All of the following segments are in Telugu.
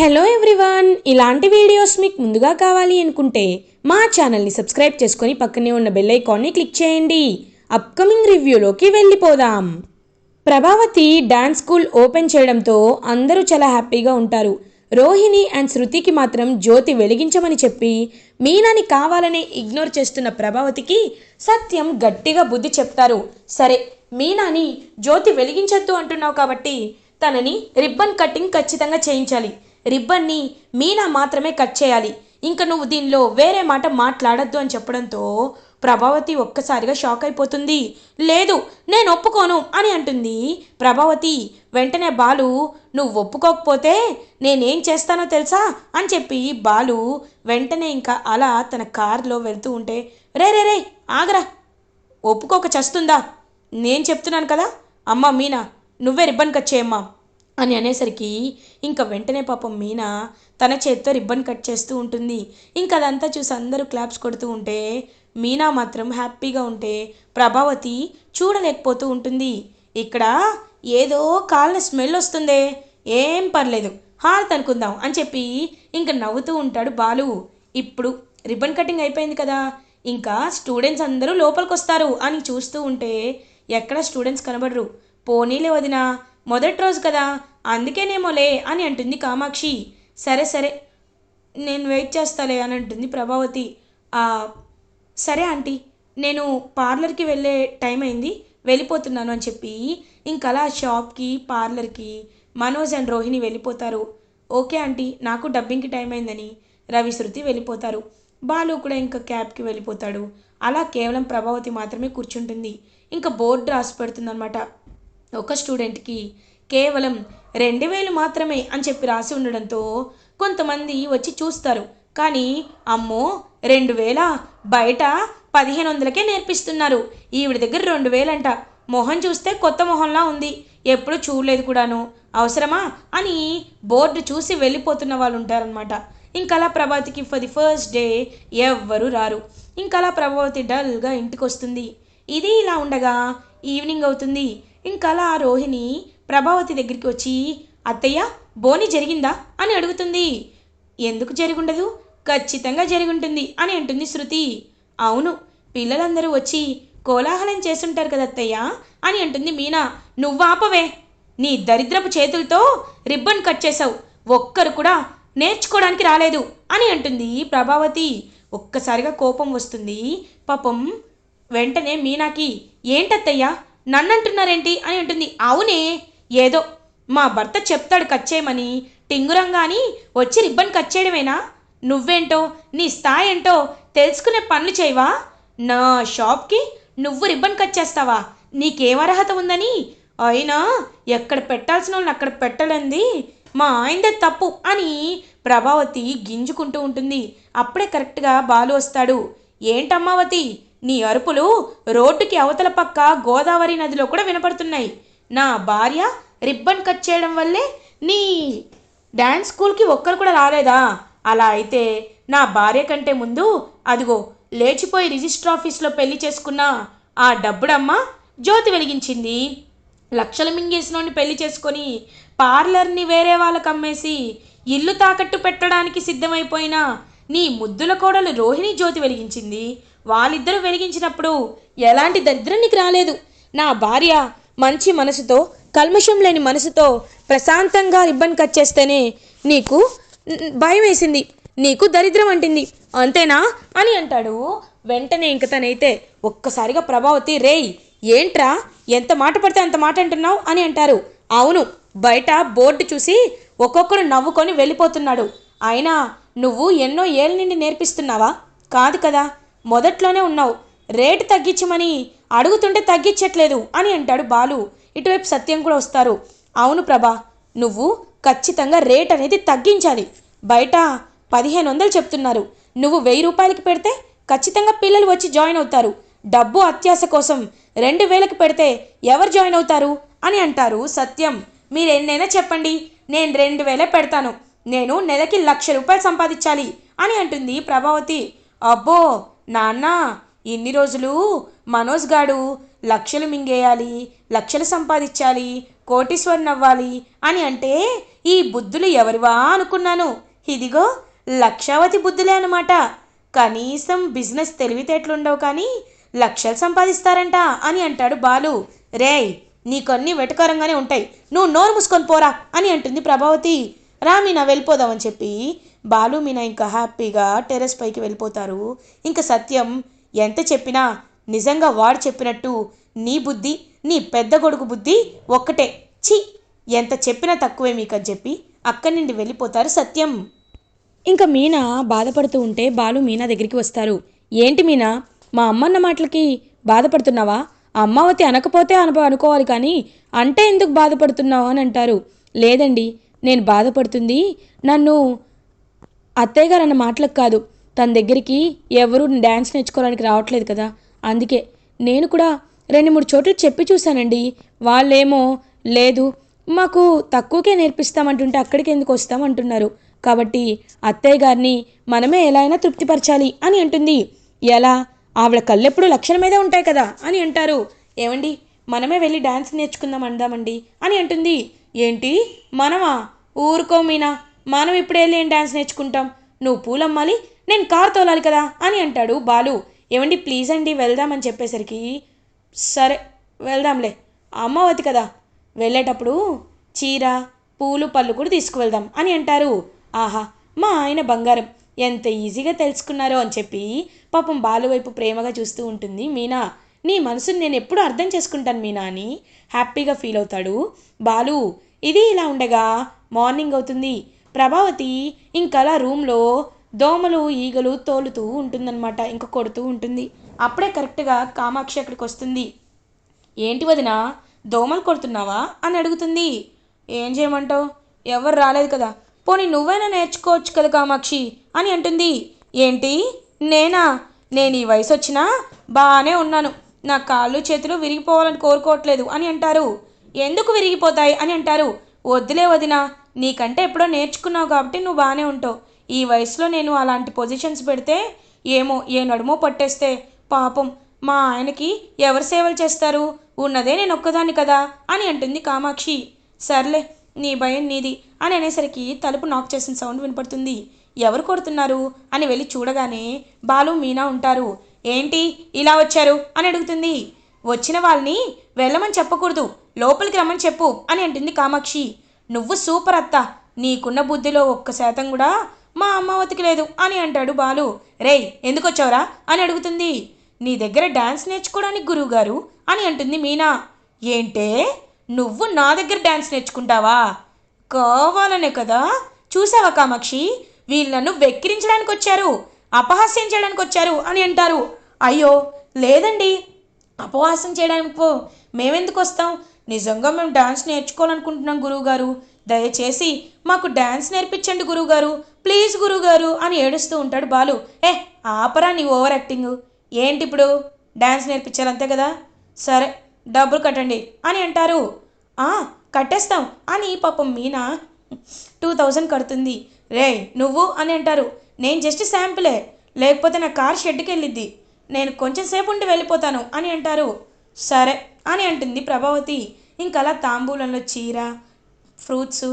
హలో ఎవ్రీవన్ ఇలాంటి వీడియోస్ మీకు ముందుగా కావాలి అనుకుంటే మా ఛానల్ని సబ్స్క్రైబ్ చేసుకొని పక్కనే ఉన్న బెల్ ఐకాన్ని క్లిక్ చేయండి. అప్కమింగ్ రివ్యూలోకి వెళ్ళిపోదాం. ప్రభావతి డాన్స్ స్కూల్ ఓపెన్ చేయడంతో అందరూ చాలా హ్యాపీగా ఉంటారు. రోహిణి అండ్ శృతికి మాత్రం జ్యోతి వెలిగించమని చెప్పి మీనాని కావాలని ఇగ్నోర్ చేస్తున్న ప్రభావతికి సత్యం గట్టిగా బుద్ధి చెప్తారు. సరే మీనాని జ్యోతి వెలిగించొద్దు అంటున్నావు కాబట్టి తనని రిబ్బన్ కటింగ్ ఖచ్చితంగా చేయించాలి. రిబ్బన్ని మీనా మాత్రమే కట్ చేయాలి. ఇంకా నువ్వు దీనిలో వేరే మాట మాట్లాడద్దు అని చెప్పడంతో ప్రభావతి ఒక్కసారిగా షాక్ అయిపోతుంది. లేదు నేను ఒప్పుకోను అని అంటుంది. ప్రభావతి వెంటనే బాలు నువ్వు ఒప్పుకోకపోతే నేనేం చేస్తానో తెలుసా? అని చెప్పి బాలు వెంటనే ఇంకా అలా తన కారులో వెళ్తూ ఉంటే రే రే రే ఆగరా. ఒప్పుకోక చస్తుందా? నేను చెప్తున్నాను కదా. అమ్మ మీనా నువ్వే రిబ్బన్ కట్ చేయమ్మా. అని అనేసరికి ఇంకా వెంటనే పాపం మీనా తన చేత్తో రిబ్బన్ కట్ చేస్తూ ఉంటుంది. ఇంకా అదంతా చూసి అందరూ క్లాప్స్ కొడుతూ ఉంటే మీనా మాత్రం హ్యాపీగా ఉంటే ప్రభావతి చూడలేకపోతూ ఉంటుంది. ఇక్కడ ఏదో కాళ్ళ స్మెల్ వస్తుందే. ఏం పర్లేదు హారత్ అనుకుందాం అని చెప్పి ఇంకా నవ్వుతూ ఉంటాడు బాలు. ఇప్పుడు రిబ్బన్ కటింగ్ అయిపోయింది కదా ఇంకా స్టూడెంట్స్ అందరూ లోపలికి వస్తారు అని చూస్తూ ఉంటే ఎక్కడ స్టూడెంట్స్ కనబడరు. పోనీలే వదినా మొదటి రోజు కదా అందుకేనేమోలే అని అంటుంది కామాక్షి. సరే సరే నేను వెయిట్ చేస్తాలే అని అంటుంది ప్రభావతి. సరే ఆంటీ నేను పార్లర్కి వెళ్ళే టైం అయింది వెళ్ళిపోతున్నాను అని చెప్పి ఇంకలా షాప్కి పార్లర్కి మనోజ్ అండ్ రోహిణి వెళ్ళిపోతారు. ఓకే ఆంటీ నాకు డబ్బింగ్కి టైం అయిందని రవి శృతి వెళ్ళిపోతారు. బాలు కూడా ఇంకా క్యాబ్కి వెళ్ళిపోతాడు. అలా కేవలం ప్రభావతి మాత్రమే కూర్చుంటుంది. ఇంకా బోర్డు రాసి పెడుతుందనమాట ఒక స్టూడెంట్కి కేవలం రెండు వేలు మాత్రమే అని చెప్పి రాసి ఉండడంతో కొంతమంది వచ్చి చూస్తారు. కానీ అమ్మో రెండు వేల? బయట పదిహేను వందలకే నేర్పిస్తున్నారు. ఈవిడ దగ్గర రెండు వేలంట. మొహం చూస్తే కొత్త మొహంలా ఉంది. ఎప్పుడు చూడలేదు కూడాను. అవసరమా? అని బోర్డు చూసి వెళ్ళిపోతున్న వాళ్ళు ఉంటారనమాట ఇంకలా ప్రభావతికి ఫర్ ది ఫస్ట్ డే ఎవ్వరూ రారు. ఇంకలా ప్రభావతి డల్గా ఇంటికి వస్తుంది ఇది ఇలా ఉండగా ఈవినింగ్ అవుతుంది. ఇంకలా రోహిణి ప్రభావతి దగ్గరికి వచ్చి అత్తయ్య బోని జరిగిందా? అని అడుగుతుంది. ఎందుకు జరిగుండదు? ఖచ్చితంగా జరిగుంటుంది అని అంటుంది శృతి. అవును పిల్లలందరూ వచ్చి కోలాహలం చేస్తుంటారు కదా అత్తయ్య అని అంటుంది మీనా. నువ్వాపవే నీ దరిద్రపు చేతులతో రిబ్బన్ కట్ చేసావు ఒక్కరు కూడా నేర్చుకోవడానికి రాలేదు అని అంటుంది ప్రభావతి. ఒక్కసారిగా కోపం వస్తుంది. పాపం వెంటనే మీనాకి ఏంటత్తయ్యా నన్నంటున్నారేంటి? అని అంటుంది. అవునే ఏదో మా భర్త చెప్తాడు కట్ చేయమని. టింగురంగాని వచ్చి రిబ్బన్ కట్ చేయడమేనా? నువ్వేంటో నీ స్థాయి ఏంటో తెలుసుకునే పనులు చేయవా? నా షాప్కి నువ్వు రిబ్బన్ కట్ చేస్తావా? నీకేం అర్హత ఉందని? అయినా ఎక్కడ పెట్టాల్సిన వాళ్ళని అక్కడ పెట్టలేంది. మా ఆయనదే తప్పు అని ప్రభావతి గింజుకుంటూ ఉంటుంది. అప్పుడే కరెక్ట్గా బాలు వస్తాడు. ఏంటమ్మావతి? నీ అరుపులు రోడ్డుకి అవతల పక్క గోదావరి నదిలో కూడా వినపడుతున్నాయి. నా భార్య రిబ్బన్ కట్ చేయడం వల్లే నీ డ్యాన్స్ స్కూల్కి ఒక్కరు కూడా రాలేదా? అలా అయితే నా భార్య కంటే ముందు అదిగో లేచిపోయి రిజిస్టర్ ఆఫీస్లో పెళ్ళి చేసుకున్న ఆ డబ్బుడమ్మ జ్యోతి వెలిగించింది. లక్షలు మింగేసినోడిని పెళ్ళి చేసుకొని పార్లర్ని వేరే వాళ్ళకి అమ్మేసి ఇల్లు తాకట్టు పెట్టడానికి సిద్ధమైపోయిన నీ ముద్దుల కోడలు రోహిణి జ్యోతి వెలిగించింది. వాళ్ళిద్దరూ వెలిగించినప్పుడు ఎలాంటి దరిద్రం నీకు రాలేదు. నా భార్య మంచి మనసుతో కల్మషం లేని మనసుతో ప్రశాంతంగా రిబ్బన్ కట్ చేస్తేనే నీకు భయం వేసింది నీకు దరిద్రం అంటింది. అంతేనా అని అంటాడు. వెంటనే ఇంక తనైతే ఒక్కసారిగా ప్రభావతి రేయ్ ఏంట్రా? ఎంత మాట పడితే అంత మాట అంటున్నావు? అని అంటారు. అవును బయట బోర్డు చూసి ఒక్కొక్కరు నవ్వుకొని వెళ్ళిపోతున్నాడు. అయినా నువ్వు ఎన్నో ఏళ్ళ నుండి నేర్పిస్తున్నావా? కాదు కదా మొదట్లోనే ఉన్నావు. రేటు తగ్గించమని అడుగుతుంటే తగ్గించట్లేదు అని అంటాడు బాలు. ఇటువైపు సత్యం కూడా వస్తారు. అవును ప్రభా నువ్వు ఖచ్చితంగా రేట్ అనేది తగ్గించాలి. బయట పదిహేను వందలు చెప్తున్నారు. నువ్వు వెయ్యి రూపాయలకి పెడితే ఖచ్చితంగా పిల్లలు వచ్చి జాయిన్ అవుతారు. డబ్బు అత్యాశ కోసం రెండు వేలకు పెడితే ఎవరు జాయిన్ అవుతారు? అని అంటారు సత్యం. మీరు ఎన్నైనా చెప్పండి. నేను రెండు వేలే పెడతాను. నేను నెలకి లక్ష రూపాయలు సంపాదించాలి అని అంటుంది ప్రభావతి. అబ్బో నాన్న ఇన్ని రోజులు మనోజ్ గాడు లక్షలు మింగేయాలి లక్షలు సంపాదించాలి కోటీశ్వరుని అవ్వాలి అని అంటే ఈ బుద్ధులు ఎవరివా అనుకున్నాను. ఇదిగో లక్షావతి బుద్ధులే అనమాట కనీసం బిజినెస్ తెలివితేటలుండవు కానీ లక్షలు సంపాదిస్తారంట అని అంటాడు బాలు. రేయ్ నీకన్నీ వెటకరంగానే ఉంటాయి. నువ్వు నోరు మూసుకొని పోరా అని అంటుంది ప్రభావతి. రా మీనా వెళ్ళిపోదామని చెప్పి బాలు మీనా ఇంకా హ్యాపీగా టెర్రస్ పైకి వెళ్ళిపోతారు. ఇంకా సత్యం ఎంత చెప్పినా నిజంగా వాడు చెప్పినట్టు నీ బుద్ధి నీ పెద్ద కొడుకు బుద్ధి ఒక్కటే. ఛీ! ఎంత చెప్పినా తక్కువే మీకు అని చెప్పి అక్కడి నుండి వెళ్ళిపోతారు సత్యం. ఇంకా మీనా బాధపడుతూ ఉంటే బాలు మీనా దగ్గరికి వస్తారు. ఏంటి మీనా? మా అమ్మన్న మాటలకి బాధపడుతున్నావా? అమ్మావతి అనకపోతే అనుకో అనుకోవాలి కానీ అంటే ఎందుకు బాధపడుతున్నావు అని అంటారు. లేదండి నేను బాధపడుతుంది నన్ను అత్తయ్య గారు అన్న మాటలకు కాదు. తన దగ్గరికి ఎవరు డ్యాన్స్ నేర్చుకోవడానికి రావట్లేదు కదా. అందుకే నేను కూడా రెండు మూడు చోట్ల చెప్పి చూశానండి. వాళ్ళేమో లేదు మాకు తక్కువకే నేర్పిస్తామంటుంటే అక్కడికి ఎందుకు వస్తాం అంటున్నారు కాబట్టి అత్తయ్య గారిని మనమే ఎలా అయినా తృప్తిపరచాలి అని అంటుంది. ఎలా? ఆవిడ కళ్ళెప్పుడు లక్షల మీదే ఉంటాయి కదా అని అంటారు. ఏమండి మనమే వెళ్ళి డ్యాన్స్ నేర్చుకుందాం అందామండి అని అంటుంది. ఏంటి? మనమా? ఊరుకో మీనా మనం ఇప్పుడే వెళ్ళి ఏం డ్యాన్స్ నేర్చుకుంటాం? నువ్వు పూలమ్మాలి నేను కార్ తోలాలి కదా అని అంటాడు బాలు. ఏమండి ప్లీజ్ అండి వెళ్దామని చెప్పేసరికి సరే వెళ్దాంలే. అమ్మవతి కదా. వెళ్ళేటప్పుడు చీర పూలు పళ్ళు కూడా తీసుకువెళ్దాం అని అంటారు. ఆహా మా ఆయన బంగారం. ఎంత ఈజీగా తెలుసుకున్నారో అని చెప్పి పాపం బాలు వైపు ప్రేమగా చూస్తూ ఉంటుంది మీనా. నీ మనసుని నేను ఎప్పుడు అర్థం చేసుకుంటాను మీనా అని హ్యాపీగా ఫీల్ అవుతాడు బాలు. ఇది ఇలా ఉండగా మార్నింగ్ అవుతుంది. ప్రభావతి ఇంకలా రూమ్లో దోమలు ఈగలు తోలుతూ ఉంటుందన్నమాట ఇంక కొడుతూ ఉంటుంది. అప్పుడే కరెక్ట్గా కామాక్షి అక్కడికి వస్తుంది. ఏంటి వదిన దోమలు కొడుతున్నావా? అని అడుగుతుంది. ఏం చేయమంటావు? ఎవరు రాలేదు కదా. పోనీ నువ్వైనా నేర్చుకోవచ్చు కదా కామాక్షి అని అంటుంది. ఏంటి? నేనా? నేను ఈ వయసు వచ్చినా బాగానే ఉన్నాను. నా కాళ్ళు చేతులు విరిగిపోవాలని కోరుకోవట్లేదు అని అంటారు. ఎందుకు విరిగిపోతాయి? అని అంటారు. వద్దులే వదిన నీకంటే ఎప్పుడో నేర్చుకున్నావు కాబట్టి నువ్వు బాగానే ఉంటావు. ఈ వయసులో నేను అలాంటి పొజిషన్స్ పెడితే ఏమో ఏ నడుమో పట్టేస్తే పాపం మా ఆయనకి ఎవరు సేవలు చేస్తారు? ఉన్నదే నేను ఒక్కదాన్ని కదా? అని అంటుంది కామాక్షి. సర్లే నీ భయం నీది అని అనేసరికి తలుపు నాక్ చేసిన సౌండ్ వినపడుతుంది. ఎవరు కొడుతున్నారు? అని వెళ్ళి చూడగానే బాలు మీనా ఉంటారు. ఏంటి ఇలా వచ్చారు? అని అడుగుతుంది. వచ్చిన వాళ్ళని వెళ్ళమని చెప్పకూడదు. లోపలికి రమ్మని చెప్పు అని అంటుంది కామాక్షి. నువ్వు సూపర్ అత్త. నీకున్న బుద్ధిలో ఒక్క శాతం కూడా మా అమ్మ లేదు అని అంటాడు బాలు. రేయ్ ఎందుకు వచ్చావురా అని అడుగుతుంది. నీ దగ్గర డ్యాన్స్ నేర్చుకోవడానికి గురువుగారు అని అంటుంది మీనా. ఏంటే? నువ్వు నా దగ్గర డ్యాన్స్ నేర్చుకుంటావా? కావాలనే కదా. చూసావా కామాక్షి? వీళ్ళు నన్ను వెక్కిరించడానికి వచ్చారు అపహాస్యం చేయడానికి వచ్చారు అని అంటారు. అయ్యో లేదండి. అపహాస్యం చేయడానికి పో. మేమెందుకు వస్తాం? నిజంగా మేము డ్యాన్స్ నేర్చుకోవాలనుకుంటున్నాం గురువుగారు. దయచేసి మాకు డ్యాన్స్ నేర్పించండి గురువుగారు. ప్లీజ్ గురుగారు అని ఏడుస్తూ ఉంటాడు బాలు. ఏ ఆపరా నీ ఓవర్ యాక్టింగ్. ఏంటి ఇప్పుడు? డ్యాన్స్ నేర్పించాలి అంతే కదా? సరే డబ్బులు కట్టండి అని అంటారు. "ఆ, కట్టేస్తాం అని పాపం మీనా టూ థౌజండ్ కడుతుంది. రే నువ్వు అని అంటారు. నేను జస్ట్ శాంపులే. లేకపోతే నా కార్ షెడ్కి వెళ్ళిద్ది. నేను కొంచెం సేపు ఉండి వెళ్ళిపోతాను అని అంటారు. సరే అని అంటుంది ప్రభావతి. ఇంకలా తాంబూలంలో చీర ఫ్రూట్స్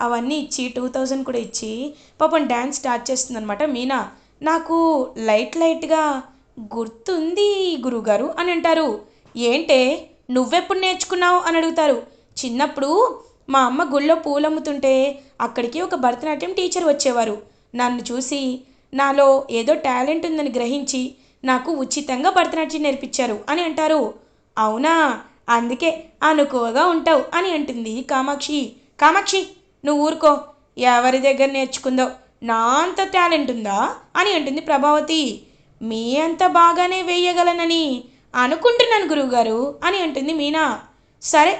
అవన్నీ ఇచ్చి టూ థౌజండ్ కూడా ఇచ్చి పాపం డ్యాన్స్ స్టార్ట్ చేస్తుందనమాట మీనా నాకు లైట్ లైట్గా గుర్తుంది గురువుగారు అని అంటారు. ఏంటే నువ్వెప్పుడు నేర్చుకున్నావు అని అడుగుతారు. చిన్నప్పుడు మా అమ్మ గుళ్ళో పూలు అమ్ముతుంటే అక్కడికి ఒక భరతనాట్యం టీచర్ వచ్చేవారు. నన్ను చూసి నాలో ఏదో టాలెంట్ ఉందని గ్రహించి నాకు ఉచితంగా భరతనాట్యం నేర్పించారు అని అంటారు. అవునా? అందుకే అనుకువగా ఉంటావు అని అంటుంది కామాక్షి. కామాక్షి నువ్వు ఊరుకో. ఎవరి దగ్గర నేర్చుకుందో. నా అంత టాలెంట్ ఉందా? అని అంటుంది ప్రభావతి. మీ అంత బాగానే వేయగలనని అనుకుంటున్నాను గురువుగారు అని అంటుంది మీనా. సరే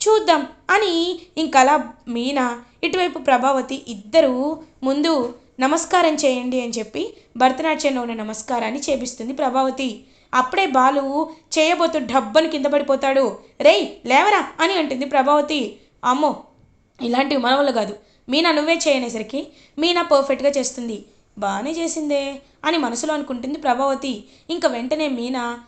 చూద్దాం అని ఇంకలా మీనా ఇటువైపు ప్రభావతి ఇద్దరూ ముందు నమస్కారం చేయండి అని చెప్పి భరతనాట్యంలో ఉన్న నమస్కారాన్ని చేపిస్తుంది ప్రభావతి. అప్పుడే బాలు చేయబోతూ డబ్బను కింద పడిపోతాడు. రేయ్ లేవరా అని అంటుంది ప్రభావతి. అమ్మో ఇలాంటివి మన వల్ల కాదు. మీనా నువ్వే చేయనేసరికి మీనా పర్ఫెక్ట్గా చేస్తుంది. బాగానే చేసిందే అని మనసులో అనుకుంటుంది ప్రభావతి. ఇంకా వెంటనే మీనా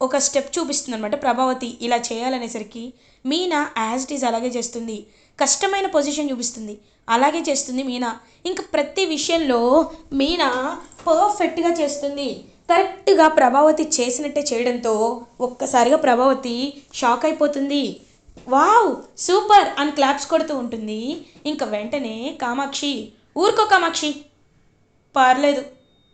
ఒక స్టెప్ చూపిస్తుంది అనమాట ప్రభావతి ఇలా చేయాలనేసరికి మీనా యాజ్ ఇట్ ఈజ్ అలాగే చేస్తుంది. కష్టమైన పొజిషన్ చూపిస్తుంది. అలాగే చేస్తుంది మీనా. ఇంకా ప్రతి విషయంలో మీనా పర్ఫెక్ట్గా చేస్తుంది. కరెక్ట్గా ప్రభావతి చేసినట్టే చేయడంతో ఒక్కసారిగా ప్రభావతి షాక్ అయిపోతుంది. వావ్ సూపర్ అని క్లాప్స్ కొడుతూ ఉంటుంది. ఇంకా వెంటనే కామాక్షి ఊరుకో కామాక్షి. పర్లేదు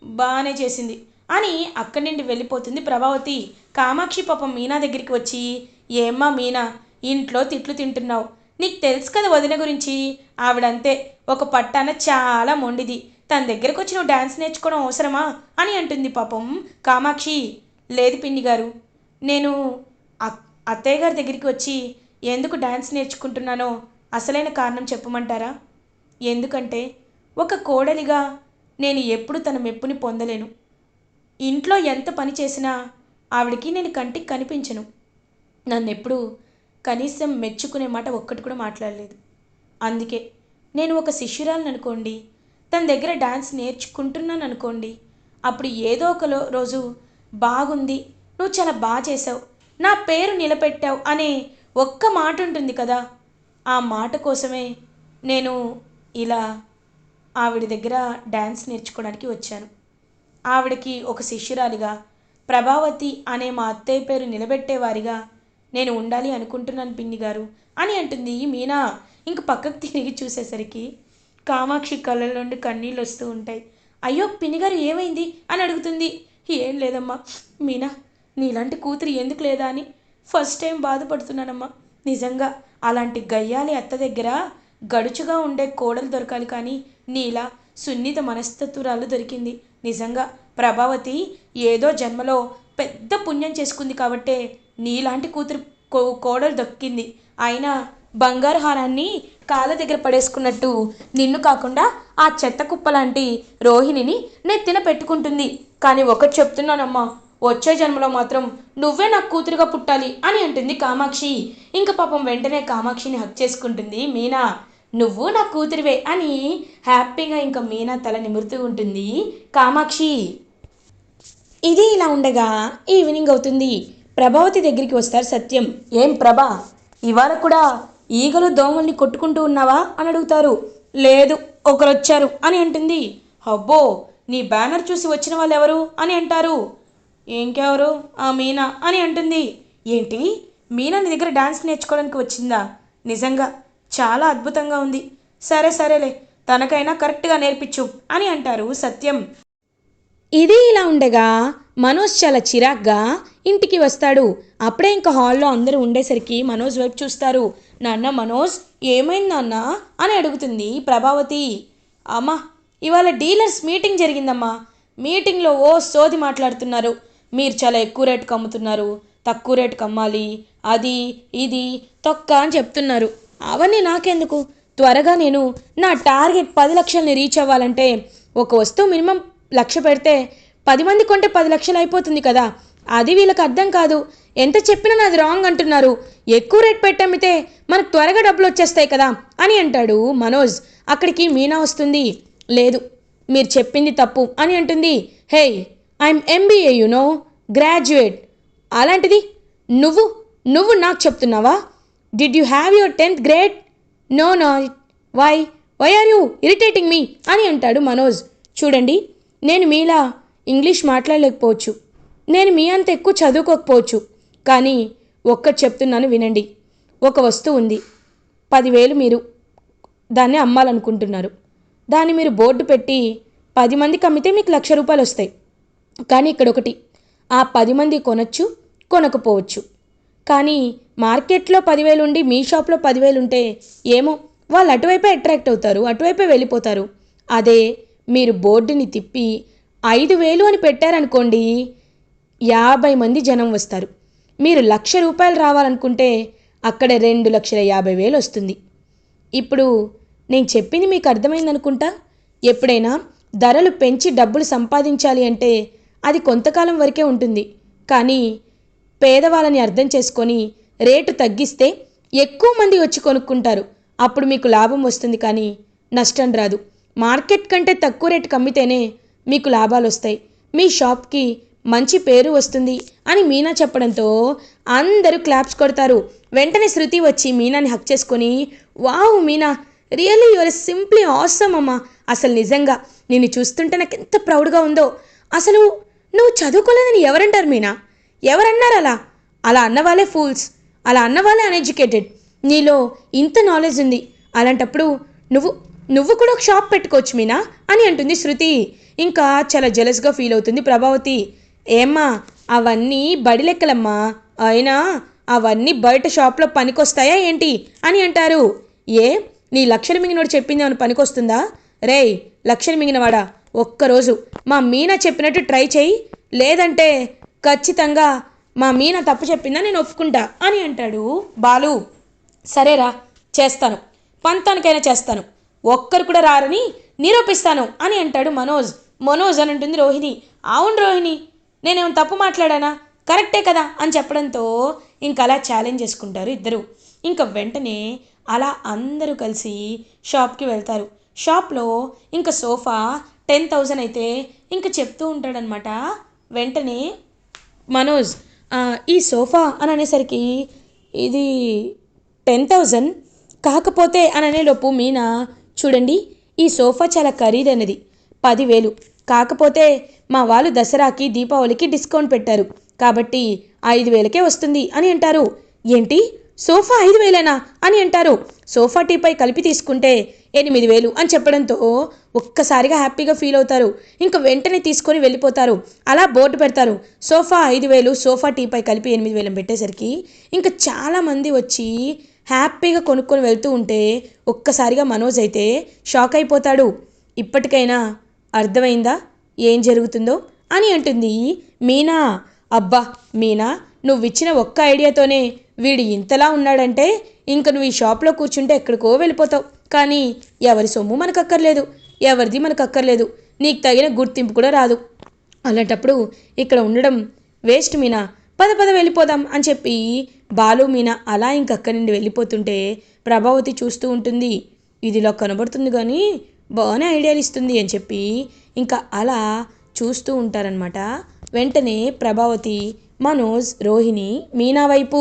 బాగానే చేసింది అని అక్కడి నుండి వెళ్ళిపోతుంది ప్రభావతి. కామాక్షి పాపం మీనా దగ్గరికి వచ్చి ఏమ్మా మీనా ఇంట్లో తిట్లు తింటున్నావు. నీకు తెలుసు కదా వదిన గురించి? ఆవిడంతే ఒక పట్టాన చాలా మొండిది. తన దగ్గరకు వచ్చి నువ్వు డ్యాన్స్ నేర్చుకోవడం అవసరమా? అని అంటుంది పాపం కామాక్షి. లేదు పిన్ని గారు నేను అత్తయ్య గారి దగ్గరికి వచ్చి ఎందుకు డ్యాన్స్ నేర్చుకుంటున్నానో అసలైన కారణం చెప్పమంటారా? ఎందుకంటే ఒక కోడలిగా నేను ఎప్పుడు తన మెప్పుని పొందలేను. ఇంట్లో ఎంత పని చేసినా ఆవిడకి నేను కంటికి కనిపించను. నన్నెప్పుడు కనీసం మెచ్చుకునే మాట ఒక్కటి కూడా మాట్లాడలేదు. అందుకే నేను ఒక శిష్యురాలను అనుకోండి తన దగ్గర డాన్స్ నేర్చుకుంటున్నాను అనుకోండి అప్పుడు ఏదో ఒకలో రోజు బాగుంది నువ్వు చాలా బాగా చేసావు నా పేరు నిలబెట్టావు అనే ఒక్క మాట ఉంటుంది కదా ఆ మాట కోసమే నేను ఇలా ఆవిడ దగ్గర డ్యాన్స్ నేర్చుకోవడానికి వచ్చాను. ఆవిడకి ఒక శిష్యురాలిగా ప్రభావతి అనే మా అత్తయ్య పేరు నిలబెట్టేవారిగా నేను ఉండాలి అనుకుంటున్నాను పిన్ని గారు అని అంటుంది మీనా. ఇంక పక్కకు తిరిగి చూసేసరికి కామాక్షి కళ్ళ నుండి కన్నీళ్ళు వస్తూ ఉంటాయి. అయ్యో పిన్ని గారు ఏమైంది అని అడుగుతుంది. ఏం లేదమ్మా మీనా నీలాంటి కూతురు ఎందుకు లేదా అని ఫస్ట్ టైం బాధపడుతున్నానమ్మా. నిజంగా అలాంటి గయ్యాలి అత్త దగ్గర గడుచుగా ఉండే కోడలు దొరకాలి కానీ నీలా సున్నిత మనస్తత్వరాలు దొరికింది. నిజంగా ప్రభావతి ఏదో జన్మలో పెద్ద పుణ్యం చేసుకుంది కాబట్టే నీలాంటి కూతురు కో కోడలు దొక్కింది. అయినా బంగారు హారాన్ని కాళ్ళ దగ్గర పడేసుకున్నట్టు నిన్ను కాకుండా ఆ చెత్త కుప్ప లాంటి రోహిణిని నెత్తిన పెట్టుకుంటుంది. కానీ ఒకటి చెప్తున్నానమ్మా. వచ్చే జన్మలో మాత్రం నువ్వే నాకు కూతురుగా పుట్టాలి అని అంటుంది కామాక్షి. ఇంకా పాపం వెంటనే కామాక్షిని హక్ చేసుకుంటుంది మీనా. నువ్వు నా కూతురివే అని హ్యాపీగా ఇంకా మీనా తల నిమురుతూ ఉంటుంది కామాక్షి. ఇది ఇలా ఉండగా ఈవినింగ్ అవుతుంది. ప్రభావతి దగ్గరికి వస్తారు సత్యం. ఏం ప్రభా? ఇవాళ కూడా ఈగలు దోమల్ని కొట్టుకుంటూ ఉన్నావా? అని అడుగుతారు. లేదు ఒకరు వచ్చారు అని అంటుంది. అబ్బో నీ బ్యానర్ చూసి వచ్చిన వాళ్ళు ఎవరు అని అంటారు. ఇంకెవరు ఆ మీనా అని అంటుంది. ఏంటి? మీనా నీ దగ్గర డాన్స్ నేర్చుకోవడానికి వచ్చిందా? నిజంగా చాలా అద్భుతంగా ఉంది. సరే సరేలే తనకైనా కరెక్ట్గా నేర్పించు అని అంటారు సత్యం. ఇది ఇలా ఉండగా మనోజ్ చాలా చిరాగ్గా ఇంటికి వస్తాడు. అప్పుడే ఇంకా హాల్లో అందరూ ఉండేసరికి మనోజ్ వైపు చూస్తారు. నాన్న మనోజ్ ఏమైంది నాన్న? అని అడుగుతుంది ప్రభావతి. అమ్మా ఇవాళ డీలర్స్ మీటింగ్ జరిగిందమ్మా. మీటింగ్లో ఓ సోది మాట్లాడుతున్నారు. మీరు చాలా ఎక్కువ రేటుకి అమ్ముతున్నారు తక్కువ రేటుకి అమ్మాలి అది ఇది తొక్క అని చెప్తున్నారు. అవన్నీ నాకెందుకు? త్వరగా నేను నా టార్గెట్ పది లక్షల్ని రీచ్ అవ్వాలంటే ఒక వస్తువు మినిమం లక్ష పెడితే పది మంది కొంటే పది లక్షలు అయిపోతుంది కదా. అది వీళ్ళకి అర్థం కాదు. ఎంత చెప్పినా నాది రాంగ్ అంటున్నారు. ఎక్కువ రేట్ పెట్టమ్మితే మనకు త్వరగా డబ్బులు వచ్చేస్తాయి కదా అని అంటాడు మనోజ్. అక్కడికి మీనా వస్తుంది. లేదు మీరు చెప్పింది తప్పు అని అంటుంది. Hey I'm MBA you know graduate. అలాంటిది నువ్వు నువ్వు నాకు చెప్తున్నావా? Did you have your tenth grade? No no why why are you irritating me అని అంటాడు మనోజ్. చూడండి నేను మీలా ఇంగ్లీష్ మాట్లాడలేకపోవచ్చు. నేను మీ అంత ఎక్కువ చదువుకోకపోవచ్చు. కానీ ఒక్కటి చెప్తున్నాను వినండి. ఒక వస్తువు ఉంది. పదివేలు మీరు దాన్ని అమ్మాలనుకుంటున్నారు. దాన్ని మీరు బోర్డు పెట్టి పది మందికి అమ్మితే మీకు లక్ష రూపాయలు వస్తాయి. కానీ ఇక్కడ ఒకటి ఆ పది మంది కొనచ్చు కొనకపోవచ్చు. కానీ మార్కెట్లో పదివేలు ఉండి మీ షాప్లో పదివేలు ఉంటే ఏమో వాళ్ళు అటువైపే అట్రాక్ట్ అవుతారు అటువైపే వెళ్ళిపోతారు. అదే మీరు బోర్డుని తిప్పి ఐదు వేలు అని పెట్టారనుకోండి యాభై మంది జనం వస్తారు. మీరు లక్ష రూపాయలు రావాలనుకుంటే అక్కడ రెండు లక్షల యాభై వేలు వస్తుంది. ఇప్పుడు నేను చెప్పింది మీకు అర్థమైందనుకుంటా? ఎప్పుడైనా ధరలు పెంచి డబ్బులు సంపాదించాలి అంటే అది కొంతకాలం వరకే ఉంటుంది. కానీ పేదవాళ్ళని అర్థం చేసుకొని రేటు తగ్గిస్తే ఎక్కువ మంది వచ్చి కొనుక్కుంటారు. అప్పుడు మీకు లాభం వస్తుంది కానీ నష్టం రాదు. మార్కెట్ కంటే తక్కువ రేటుకి అమ్మితేనే మీకు లాభాలు వస్తాయి. మీ షాప్కి మంచి పేరు వస్తుంది అని మీనా చెప్పడంతో అందరూ క్లాప్స్ కొడతారు. వెంటనే శృతి వచ్చి మీనాని హక్ చేసుకొని wow Meena really you're simply awesome అమ్మా. అసలు నిజంగా నిన్ను చూస్తుంటే నాకు ఎంత ప్రౌడ్గా ఉందో. అసలు నువ్వు చదువుకోలేదని ఎవరంటారు మీనా? ఎవరన్నారు అలా? అలా అన్నవాళ్ళే ఫూల్స్ అలా అన్నవాళ్ళే అన్ఎడ్యుకేటెడ్ నీలో ఇంత నాలెడ్జ్ ఉంది. అలాంటప్పుడు నువ్వు నువ్వు కూడా ఒక షాప్ పెట్టుకోవచ్చు మీనా? అని అంటుంది శృతి. ఇంకా చాలా జెలస్గా ఫీల్ అవుతుంది ప్రభావతి. ఏమ్మా అవన్నీ బడి లెక్కలమ్మా. అయినా అవన్నీ బయట షాప్లో పనికొస్తాయా ఏంటి? అని అంటారు. ఏ? నీ లక్షలు మింగినోడు చెప్పింది ఏమైనా పనికొస్తుందా? రేయ్ లక్షలు మింగినవాడా ఒక్కరోజు. మా మీనా చెప్పినట్టు ట్రై చేయి. లేదంటే ఖచ్చితంగా మా మీనా తప్పు చెప్పిందా నేను ఒప్పుకుంటా అని అంటాడు బాలు. సరేరా చేస్తాను. పంతానికైనా చేస్తాను. ఒక్కరు కూడా రారని నిరూపిస్తాను అని అంటాడు మనోజ్. మనోజ్ అని అంటుంది రోహిణి. అవును రోహిణి నేనేం తప్పు మాట్లాడానా? కరెక్టే కదా అని చెప్పడంతో ఇంకా అలా ఛాలెంజ్ చేసుకుంటారు ఇద్దరు. ఇంకా వెంటనే అలా అందరూ కలిసి షాప్కి వెళ్తారు. షాప్లో ఇంకా సోఫా టెన్ థౌజండ్ అయితే ఇంకా చెప్తూ ఉంటాడనమాట వెంటనే మనోజ్ ఈ సోఫా అని అనేసరికి ఇది టెన్ థౌజండ్. కాకపోతే అని అనేలోపు మీనా చూడండి ఈ సోఫా చాలా ఖరీదైనది పదివేలు. కాకపోతే మా వాళ్ళు దసరాకి దీపావళికి డిస్కౌంట్ పెట్టారు. కాబట్టి ఐదు వేలకే వస్తుంది అని అంటారు. ఏంటి? సోఫా ఐదు వేలేనా అని అంటారు. సోఫా టీపై కలిపి తీసుకుంటే ఎనిమిది వేలు అని చెప్పడంతో ఒక్కసారిగా హ్యాపీగా ఫీల్ అవుతారు. ఇంకా వెంటనే తీసుకొని వెళ్ళిపోతారు. అలా బోర్డు పెడతారు. సోఫా ఐదు వేలు సోఫా టీపై కలిపి ఎనిమిది వేలు పెట్టేసరికి ఇంకా చాలామంది వచ్చి హ్యాపీగా కొనుక్కొని వెళ్తూ ఉంటే ఒక్కసారిగా మనోజ్ అయితే షాక్ అయిపోతాడు. ఇప్పటికైనా అర్థమైందా? ఏం జరుగుతుందో? అని అంటుంది. మీనా అబ్బా మీనా నువ్వు ఇచ్చిన ఒక్క ఐడియాతోనే వీడు ఇంతలా ఉన్నాడంటే ఇంక నువ్వు ఈ షాప్లో కూర్చుంటే ఎక్కడికో వెళ్ళిపోతావు. కానీ ఎవరి సొమ్ము మనకు అక్కర్లేదు ఎవరిది మనకు అక్కర్లేదు నీకు తగిన గుర్తింపు కూడా రాదు. అలాంటప్పుడు ఇక్కడ ఉండడం వేస్ట్ మీనా. పద పద వెళ్ళిపోదాం అని చెప్పి బాలు మీనా అలా ఇంక అక్కడి నుండి వెళ్ళిపోతుంటే ప్రభావతి చూస్తూ ఉంటుంది. ఇదిలా కనబడుతుంది కానీ బాగానే ఐడియాలు ఇస్తుంది అని చెప్పి ఇంకా అలా చూస్తూ ఉంటారనమాట వెంటనే ప్రభావతి మనోజ్ రోహిణి మీనా వైపు.